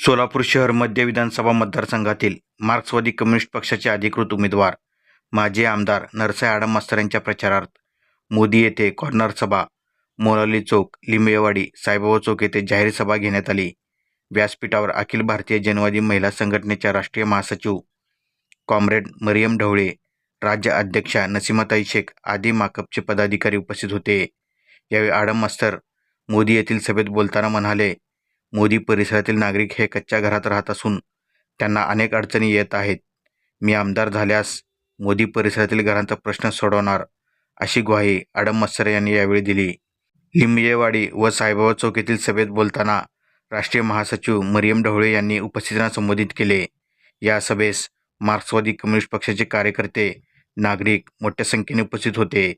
सोलापूर शहर मध्य विधानसभा मतदारसंघातील मार्क्सवादी कम्युनिस्ट पक्षाचे अधिकृत उमेदवार माजी आमदार नरसाई आडम मास्तर यांच्या प्रचारार्थ मोदी येथे कॉर्नर सभा मोलाली चौक लिंबेवाडी साईबाबा चौक येथे जाहीर सभा घेण्यात आली. व्यासपीठावर अखिल भारतीय जनवादी महिला संघटनेच्या राष्ट्रीय महासचिव कॉम्रेड मरियम ढवळे राज्य अध्यक्षा नसीमाताई शेख आदी माकपचे पदाधिकारी उपस्थित होते. यावेळी आडम मास्तर मोदी येथील सभेत बोलताना म्हणाले मोदी परिसरातील नागरिक हे कच्च्या घरात राहत असून त्यांना अनेक अडचणी येत आहेत. मी आमदार झाल्यास मोदी परिसरातील घरांचा प्रश्न सोडवणार अशी ग्वाही आडम मस्तर यांनी यावेळी दिली. लिंबियेवाडी व साईबाबा चौक येथील सभेत बोलताना राष्ट्रीय महासचिव मरियम ढवळे यांनी उपस्थितांना संबोधित केले. या सभेस मार्क्सवादी कम्युनिस्ट पक्षाचे कार्यकर्ते नागरिक मोठ्या संख्येने उपस्थित होते.